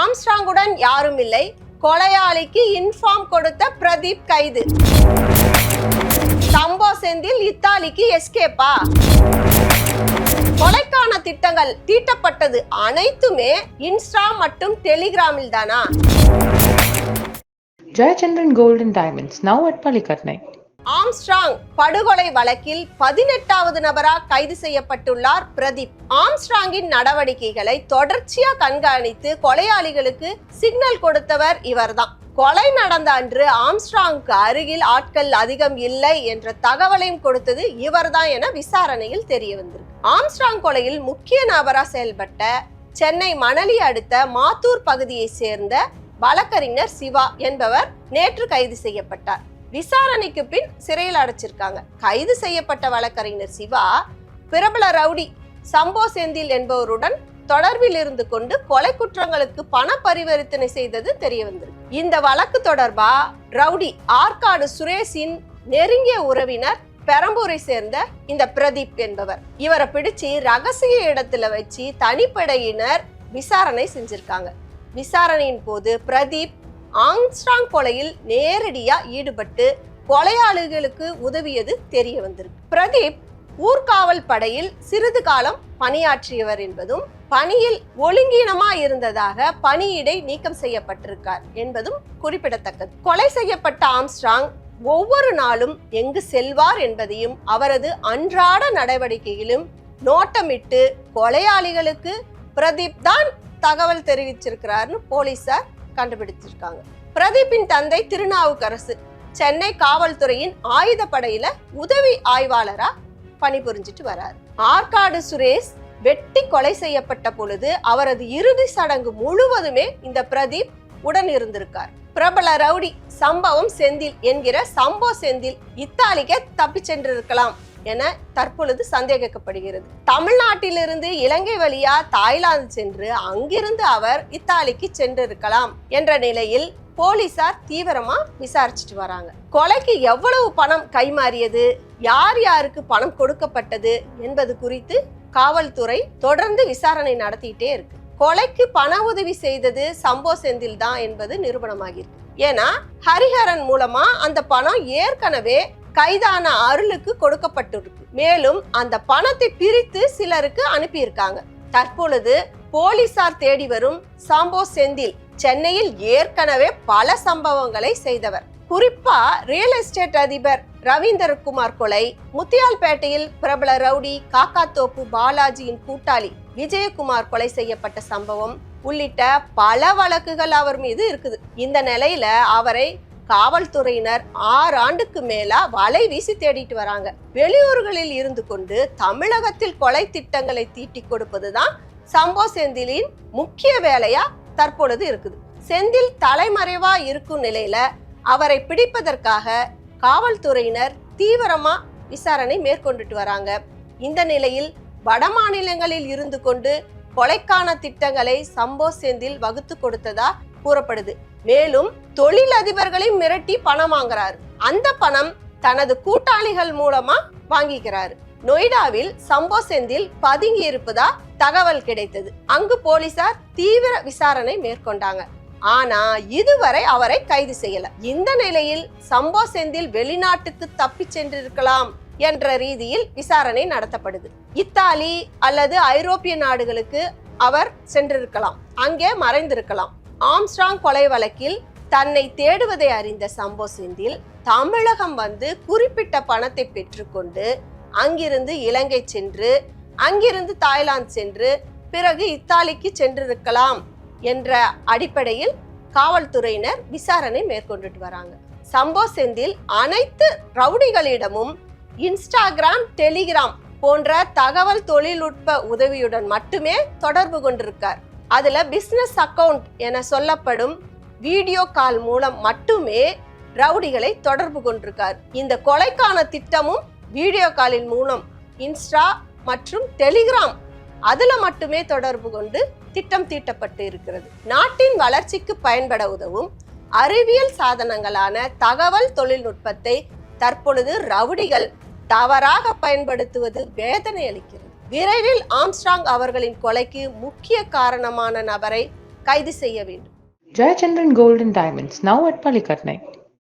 ஆம்ஸ்ட்ராங்குடன் யாரும் இல்லை. கொலையாளிக்கு இன்ஃபார்ம் கொடுத்த பிரதீப் கைது. சம்போ செந்தில் இத்தாலிக்கு எஸ்கேப்பா. கொலைக்கான திட்டங்கள் தீட்டப்பட்டது அனைத்துமே இன்ஸ்டா மற்றும் டெலிகிராமில் தானா? Jayachandran golden diamonds now now at Armstrong படுகொலை வழக்கில் பதினெட்டாவது நபராக கைது செய்யப்பட்டுள்ளார் பிரதீப். ஆம்ஸ்ட்ராங்கின் நடவடிக்கைகளை தொடர்ச்சியா கண்காணித்து கொலையாளிகளுக்கு சிக்னல் கொடுத்தவர் இவர்தான். கொலை நடந்த அன்று ஆம்ஸ்ட்ராங்க்கு அருகில் ஆட்கள் அதிகம் இல்லை என்ற தகவலையும் கொடுத்தது இவர்தான் என விசாரணையில் தெரிய வந்திருக்கு. ஆம்ஸ்ட்ராங் கொலையில் முக்கிய நபராக செயல்பட்ட சென்னை மணலி அடுத்த மாத்தூர் பகுதியை சேர்ந்த வழக்கறிஞர் சிவா என்பவர் நேற்று கைது செய்யப்பட்டார். விசாரணைக்கு பின் சிறையில் அடைச்சிருக்காங்க. கைது செய்யப்பட்ட வழக்கறிஞர் சிவா பிரபல ரவுடி சம்போ செந்தில் என்பவருடன் தொடர்பில் இருந்து கொண்டு கொலை குற்றங்களுக்கு பண பரிவர்த்தனை செய்தது தெரிய வந்திருக்கு இந்த வழக்கு தொடர்பா ரவுடி ஆற்காடு சுரேஷின் நெருங்கிய உறவினர் பெரம்பூரை சேர்ந்த இந்த பிரதீப் என்பவர். இவரை பிடிச்சு ரகசிய இடத்துல வச்சு தனிப்படையினர் விசாரணை செஞ்சிருக்காங்க. விசாரணையின் போது பிரதீப் ஆங்ஸ்ட்ராங் கொலையில் நேரடியா ஈடுபட்டு கொலையாளிகளுக்கு உதவியது தெரிய வந்திருக்கு. பிரதீப் ஊர்காவல் படையில் சிறிது காலம் பணியாற்றியவர் என்பதும் பணியில் ஒழுங்கீனமா இருந்ததாக பணியிடை நீக்கம் செய்யப்பட்டிருக்கார் என்பதும் குறிப்பிடத்தக்கது. கொலை செய்யப்பட்ட ஆம்ஸ்ட்ராங் ஒவ்வொரு நாளும் எங்கு செல்வார் என்பதையும் அவரது அன்றாட நடவடிக்கையிலும் நோட்டமிட்டு கொலையாளிகளுக்கு பிரதீப் தான் தகவல் தெரிவிச்சிருக்கிறார்னு போலீசார் கண்டுபிடிச்சிருக்காங்க. பிரதீப்பின் தந்தை திருநாவுக்கரசு சென்னை காவல்துறையின் ஆயுதப்படையில உதவி ஆய்வாளரா பணிபுரிஞ்சிட்டு வரார். ஆற்காடு சுரேஷ் வெட்டி கொலை செய்யப்பட்ட பொழுது அவரது இறுதி சடங்கு முழுவதுமே இந்த பிரதீப் உடன் இருந்திருக்கார். பிரபல ரவுடி சம்பவம் செந்தில் என்கிற சம்போ செந்தில் இத்தாலிக்கே தப்பி சென்றிருக்கலாம். என தற்பொழுது சந்தேகிக்கப்படுகிறது. தமிழ்நாட்டிலிருந்து இலங்கை வழியா தாய்லாந்து சென்று அங்கிருந்து அவர் இத்தாலிக்கு சென்றிருக்கலாம் என்ற நிலையில் போலீசார் தீவிரமா விசாரிச்சுட்டு வராங்க. கொலைக்கு எவ்வளவு பணம் கைமாறியது யார் யாருக்கு பணம் கொடுக்கப்பட்டது என்பது குறித்து காவல்துறை தொடர்ந்து விசாரணை நடத்திட்டே இருக்கு. கொலைக்கு பண உதவி செய்தது சம்போ செந்தில் தான் என்பது நிரூபணமாகிருக்கு ஏன்னா ஹரிஹரன் மூலமா அந்த பணம் ஏற்கனவே கைதான அருளுக்கு கொடுக்கப்பட்டிருக்கு. மேலும் அந்த பணத்தை பிரித்து சிலருக்கு அனுப்பியிருக்காங்க. தற்பொழுது போலீசார் தேடி வரும் சாம்போ செந்தில் சென்னையில் ஏற்கனவே பல சம்பவங்களை செய்தவர். குறிப்பா ரியல் எஸ்டேட் அதிபர் ரவீந்தர் குமார் கொலை முத்தியால்பேட்டையில் பிரபல ரவுடி காக்காத்தோப்பு பாலாஜியின் கூட்டாளி விஜயகுமார் கொலை செய்யப்பட்ட சம்பவம் உள்ளிட்ட பல வழக்குகள் அவர் மீது இருக்குது. இந்த நிலையில அவரை காவல்துறையினர் ஆறு ஆண்டுக்கு மேலா வலை வீசி தேடிட்டு வராங்க. வெளியூர்களில் இருந்து கொண்டு தமிழகத்தில் கொலை திட்டங்களை தீட்டி கொடுப்பதுதான் சம்போ செந்திலின் முக்கிய வேலையா தற்பொழுது இருக்குது. செந்தில் தலைமறைவா இருக்கும் நிலையில அவரை பிடிப்பதற்காக காவல்துறையினர் தீவிரமா விசாரணை மேற்கொண்டுட்டு வராங்க. இந்த நிலையில் வட மாநிலங்களில் இருந்து கொண்டு கொலைக்கான திட்டங்களை சம்போ செந்தில் வகுத்து கொடுத்ததா கூறப்படுது. மேலும் தொழில் அதிபர்களை மிரட்டி பணம் வாங்குறாரு. அந்த பணம் தனது கூட்டாளிகள் மூலமா வாங்கிக்கிறாரு. நொய்டாவில் சம்போ செந்தில் பதுங்கி இருப்பதா தகவல் கிடைத்தது. அங்கு போலீசார் தீவிர விசாரணை மேற்கொண்டாங்க. ஆனா இதுவரை அவரை கைது செய்யல. இந்த நிலையில் சம்போ செந்தில் வெளிநாட்டுக்கு தப்பி சென்றிருக்கலாம் என்ற ரீதியில் விசாரணை நடத்தப்படுது. இத்தாலி அல்லது ஐரோப்பிய நாடுகளுக்கு அவர் சென்றிருக்கலாம். அங்கே மறைந்திருக்கலாம். ஆம்ஸ்ட்ராங் கொலை வழக்கில் தன்னை தேடுவதை அறிந்த சம்போ செந்தில் தமிழகம் வந்து குறிப்பிட்ட பணத்தை பெற்றுக்கொண்டு அங்கிருந்து இலங்கை சென்று அங்கிருந்து தாய்லாந்து சென்று பிறகு இத்தாலிக்கு சென்றிருக்கலாம் என்ற அடிப்படையில் காவல்துறையினர் விசாரணை மேற்கொண்டுட்டு வராங்க. சம்போ செந்தில் அனைத்து ரவுடிகளிடமும் இன்ஸ்டாகிராம் டெலிகிராம் போன்ற தகவல் தொழில்நுட்ப உதவியுடன் மட்டுமே தொடர்பு கொண்டிருக்கார். அதில் பிஸ்னஸ் அக்கவுண்ட் என சொல்லப்படும் வீடியோ கால் மூலம் மட்டுமே ரவுடிகளை தொடர்பு கொண்டிருக்கார். இந்த கொலைக்கான திட்டமும் வீடியோ காலின் மூலம் இன்ஸ்டா மற்றும் டெலிகிராம் அதில் மட்டுமே தொடர்பு கொண்டு திட்டம் தீட்டப்பட்டு இருக்கிறது. நாட்டின் வளர்ச்சிக்கு பயன்பட உதவும் அறிவியல் சாதனங்களான தகவல் தொழில்நுட்பத்தை தற்பொழுது ரவுடிகள் தவறாக பயன்படுத்துவது வேதனை அளிக்கிறது. விரைவில் ஆம்ஸ்ட்ராங் அவர்களின் கொலைக்கு முக்கிய காரணமான நபரை கைது செய்ய வேண்டும் Jayachandran golden diamonds now at பள்ளிக்கட்னை